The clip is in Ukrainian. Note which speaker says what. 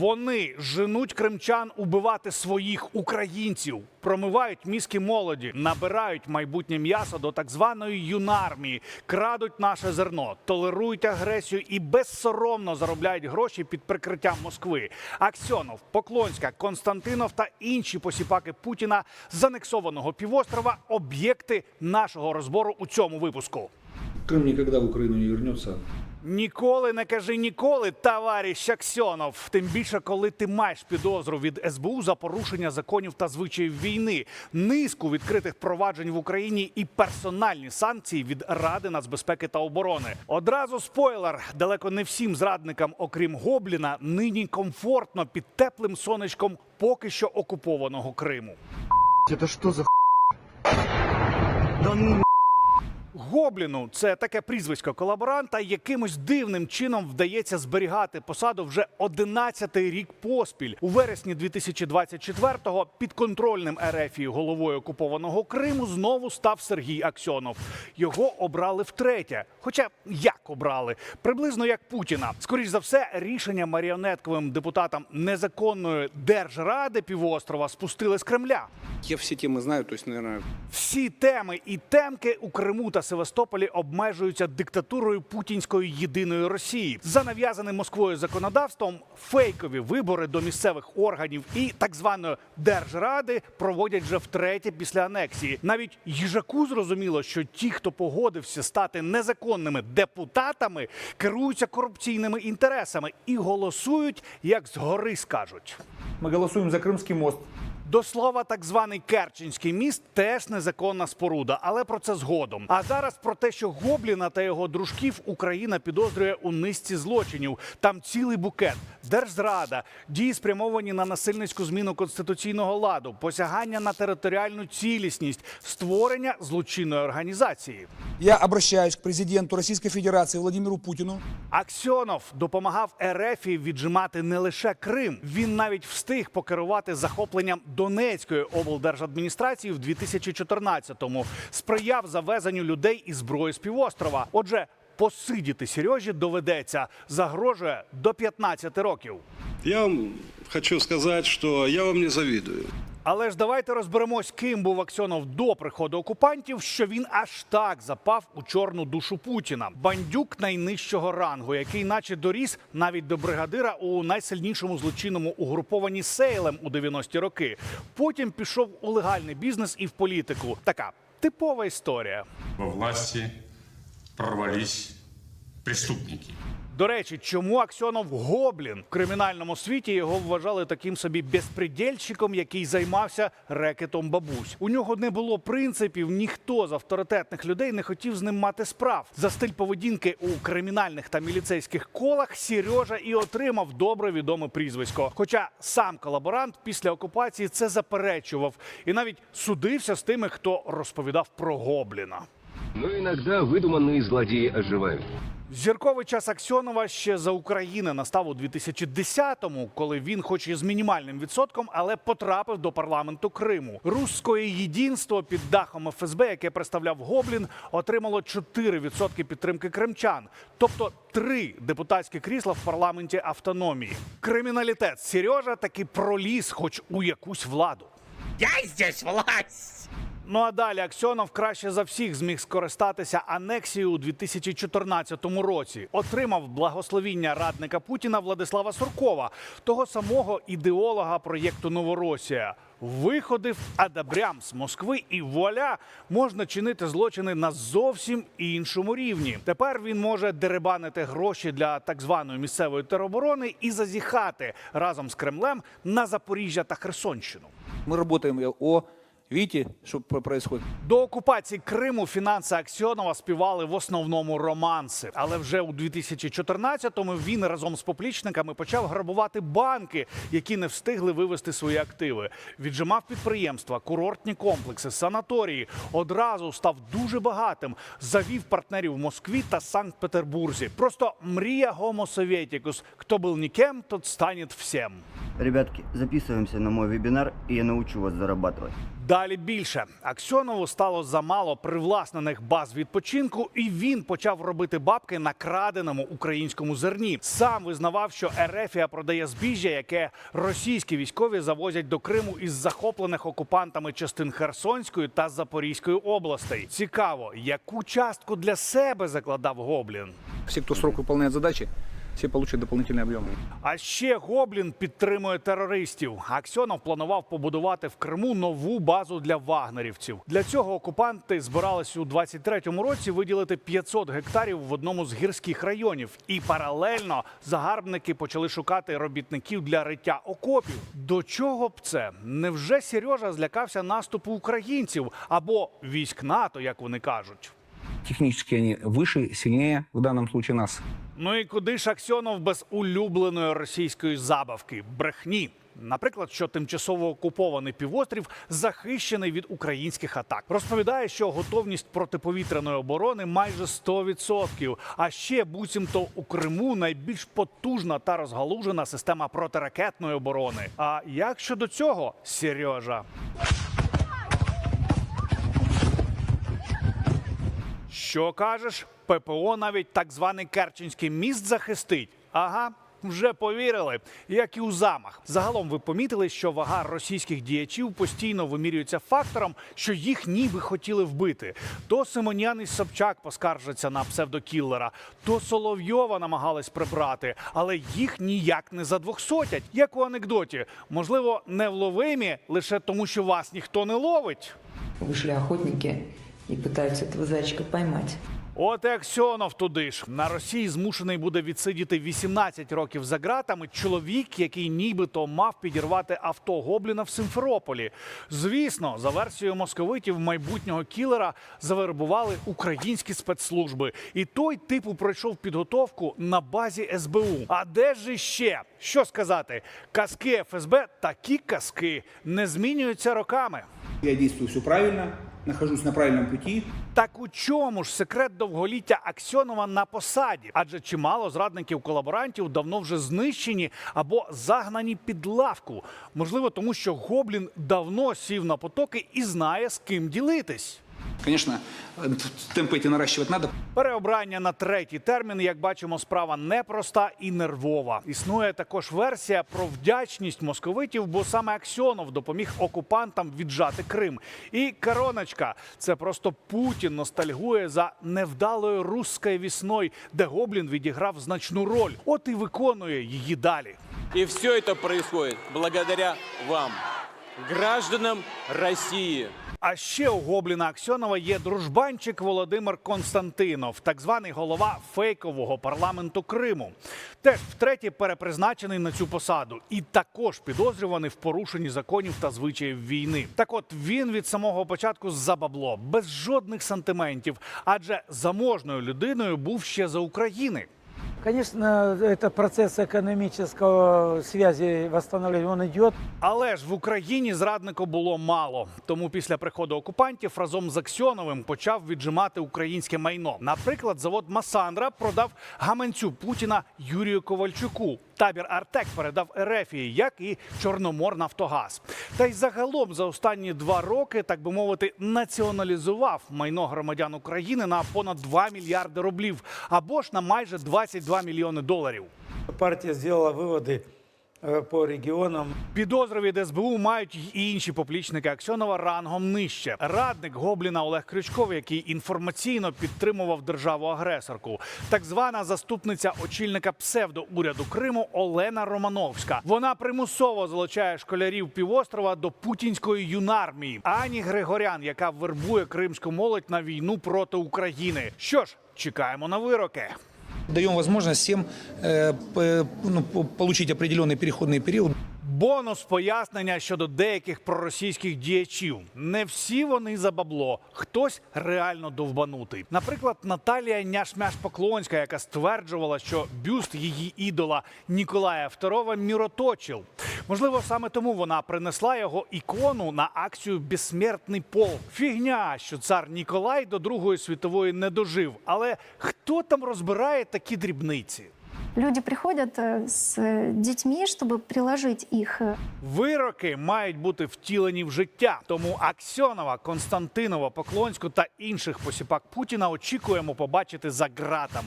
Speaker 1: Вони женуть кримчан убивати своїх українців, промивають мізки молоді, набирають майбутнє м'ясо до так званої юнармії, крадуть наше зерно, толерують агресію і безсоромно заробляють гроші під прикриттям Москви. Аксьонов, Поклонська, Константинов та інші посіпаки Путіна з анексованого півострова об'єкти нашого розбору у цьому випуску.
Speaker 2: Крым никогда в Украину не вернется.
Speaker 1: Ніколи не кажи ніколи, товариш Аксьонов. Тим більше, коли ти маєш підозру від СБУ за порушення законів та звичаїв війни, низку відкритих проваджень в Україні і персональні санкції від Ради нацбезпеки та оборони. Одразу спойлер: далеко не всім зрадникам, окрім Гобліна, нині комфортно під теплим сонечком поки що окупованого Криму.
Speaker 3: Это что за Да ну
Speaker 1: Гобліну це таке прізвисько колаборанта, якимось дивним чином вдається зберігати посаду вже 11-й рік поспіль. У вересні 2024-го підконтрольним РФ головою окупованого Криму знову став Сергій Аксьонов. Його обрали втретє. Хоча як обрали? Приблизно як Путіна. Скоріш за все, рішення маріонетковим депутатам незаконної держради півострова спустили з Кремля.
Speaker 4: Я все темы знаю, то есть, наверное,
Speaker 1: Всі теми і темки у Криму та Севастополі обмежуються диктатурою путінської єдиної Росії за нав'язаним Москвою законодавством. Фейкові вибори до місцевих органів і так званої держради проводять вже втретє після анексії. Навіть їжаку зрозуміло, що ті, хто погодився стати незаконними депутатами, керуються корупційними інтересами і голосують, як згори скажуть.
Speaker 2: Мы голосуем за Крымский мост.
Speaker 1: До слова, так званий Керченський міст теж незаконна споруда, але про це згодом. А зараз про те, що Гобліна та його дружків Україна підозрює у низці злочинів. Там цілий букет, держзрада, дії спрямовані на насильницьку зміну конституційного ладу, посягання на територіальну цілісність, створення злочинної організації.
Speaker 5: Я обращаюсь к президенту Российской Федерации Владимиру Путину
Speaker 1: Аксьонов допомагав Ерефії віджимати не лише Крим. Він навіть встиг покерувати захопленням Донецької облдержадміністрації в 2014-му. Сприяв завезенню людей і зброї з півострова. Отже, посидіти Сережі доведеться. Загрожує до 15 років.
Speaker 6: Я вам хочу сказати, що я вам не завидую.
Speaker 1: Але ж давайте розберемось, ким був Аксьонов до приходу окупантів, що він аж так запав у чорну душу Путіна. Бандюк найнижчого рангу, який наче доріс навіть до бригадира у найсильнішому злочинному угруповані Сейлем у 90-ті роки. Потім пішов у легальний бізнес і в політику. Така типова історія.
Speaker 7: во власти прорвались преступники.
Speaker 1: До речі, чому Аксьонов гоблін в кримінальному світі його вважали таким собі безпредельщиком, який займався рекетом бабусь. У нього не було принципів, ніхто з авторитетних людей не хотів з ним мати справ. За стиль поведінки у кримінальних та міліцейських колах Сережа і отримав добре відоме прізвисько. Хоча сам колаборант після окупації це заперечував і навіть судився з тими, хто розповідав про гобліна.
Speaker 8: Но иногда выдуманные злодеи оживают.
Speaker 1: Зірковий час Аксьонова ще за України настав у 2010-му, коли він, хоч і з мінімальним відсотком, але потрапив до парламенту Криму. Руське єдинство під дахом ФСБ, яке представляв Гоблін, отримало 4% підтримки кримчан, тобто три депутатські крісла в парламенті автономії. Криміналітет Сережа таки проліз, хоч у якусь владу.
Speaker 9: Я здесь власть!
Speaker 1: Ну а далі Аксьонов краще за всіх зміг скористатися анексією у 2014 році. Отримав благословіння радника Путіна Владислава Суркова, того самого ідеолога проєкту Новоросія. Виходив адабрям з Москви, і вуаля можна чинити злочини на зовсім іншому рівні. Тепер він може деребанити гроші для так званої місцевої тероборони і зазіхати разом з Кремлем на Запоріжжя та Херсонщину.
Speaker 5: мы работаем о... Что про- происходит?
Speaker 1: До окупації Криму фінанси Аксьонова співали в основному романси. Але вже у 2014-му він разом з поплічниками почав грабувати банки, які не встигли вивести свої активи. Віджимав підприємства, курортні комплекси, санаторії. Одразу став дуже багатим. Завів партнерів в Москві та Санкт-Петербурзі. Просто мрія Homo Советікус. Хто був нікем, тот станет всем.
Speaker 3: Ребятки, записываемся на мой вебинар, и я научу вас зарабатывать.
Speaker 1: Далі більше Аксьонову стало замало привласнених баз відпочинку, і він почав робити бабки на краденому українському зерні. Сам визнавав, що Ерефія продає збіжжя, яке російські військові завозять до Криму із захоплених окупантами частин Херсонської та Запорізької областей. Цікаво, яку частку для себе закладав Гоблін.
Speaker 2: Все, кто срок выполняет задачи, все получат дополнительные объемы.
Speaker 1: А ще Гоблін підтримує терористів. Аксьонов планував побудувати в Криму нову базу для вагнерівців. Для цього окупанти збиралися у 23-му році виділити 500 гектарів в одному з гірських районів. І паралельно загарбники почали шукати робітників для риття окопів. До чого б це? Невже Сережа злякався наступу українців або військ НАТО, як вони кажуть?
Speaker 10: Технически они выше, сильнее в данном случае нас.
Speaker 1: Ну і куди ж Аксьонов без улюбленої російської забавки брехні? Наприклад, що тимчасово окупований півострів захищений від українських атак. Розповідає, що готовність протиповітряної оборони майже 100%. А ще буцімто у Криму найбільш потужна та розгалужена система протиракетної оборони. А як щодо цього, Сережа? Що кажеш? ППО навіть так званий Керченський міст захистить. Ага. Вже повірили, як і у замах. Загалом ви помітили, що вага російських діячів постійно вимірюється фактором, що їх ніби хотіли вбити. То Симонян і Собчак поскаржаться на псевдокіллера, то Соловйова намагались прибрати, але їх ніяк не задвохсотять, як у анекдоті. Можливо, невловимі лише тому, що вас ніхто не ловить.
Speaker 11: Вышли охотники и пытаются этого зайчика поймать.
Speaker 1: От і Аксьонов туди ж на Росії змушений буде відсидіти 18 років за ґратами чоловік, який нібито мав підірвати авто Гобліна в Симферополі. Звісно, за версією московитів майбутнього кілера завербували українські спецслужби, і той типу пройшов підготовку на базі СБУ. А де ж іще? Що сказати? Казки ФСБ такі казки не змінюються роками.
Speaker 2: Я действую все правильно, нахожусь на правильном пути.
Speaker 1: Так у чому ж секрет довголіття Аксьонова на посаді? Адже чимало зрадників колаборантів давно вже знищені або загнані під лавку. Можливо, тому що Гоблін давно сів на потоки і знає з ким ділитись.
Speaker 2: Конечно, э, темпы эти наращивать надо.
Speaker 1: Переобрання на третій термін, як бачимо, справа непроста і нервова. Існує також версія про вдячність московитів, бо саме Аксьонов допоміг окупантам віджати Крим. І короночка це просто Путін ностальгує за невдалою русською вісною, де Гоблін відіграв значну роль. От і виконує її далі.
Speaker 12: И все это происходит благодаря вам, гражданам России.
Speaker 1: А ще у Гобліна Аксьонова є дружбанчик Володимир Константинов, так званий голова фейкового парламенту Криму. Теж втретє перепризначений на цю посаду, і також підозрюваний в порушенні законів та звичаїв війни. Так от він від самого початку за бабло, без жодних сантиментів, адже заможною людиною був ще за України.
Speaker 3: Конечно, это процесс экономического связи восстановления, он идет.
Speaker 1: Але ж в Україні зраднику було мало. Тому після приходу окупантів разом з Аксьоновим почав віджимати українське майно. Наприклад, завод Масандра продав гаманцю Путіна Юрію Ковальчуку. Табір Артек передав Ерефії, як і Чорномор Нафтогаз. Та й загалом за останні два роки, так би мовити, націоналізував майно громадян України на понад 2 мільярди рублів або ж на майже 22 мільйони доларів.
Speaker 3: Партия сделала выводы э, по регионам.
Speaker 1: Підозри від СБУ мають й інші поплічники Аксьонова рангом нижче. Радник Гобліна Олег Крючков, який інформаційно підтримував державу-агресорку, так звана заступниця очільника псевдоуряду Криму Олена Романовська. Вона примусово залучає школярів півострова до путінської юнармії. Ані Григорян, яка вербує кримську молодь на війну проти України. Що ж, чекаємо на вироки
Speaker 2: Даем возможность всем э, п- ну, по- получить определенный переходный период.
Speaker 1: Бонус пояснення щодо деяких проросійських діячів. Не всі вони за бабло, хтось реально довбанутий. Наприклад, Наталія Няшмяш Поклонська, яка стверджувала, що бюст її ідола Ніколая II міроточив. Можливо, саме тому вона принесла його ікону на акцію Безсмертний пол. Фігня, що цар Ніколай до Другої світової не дожив. Але хто там розбирає такі дрібниці?
Speaker 13: Люди приходят э, с детьми, чтобы приложить их э,
Speaker 1: Вироки мають бути втілені в життя. Тому Аксьонова, Константинова, Поклонську та інших посіпак Путіна очікуємо побачити за ґратами.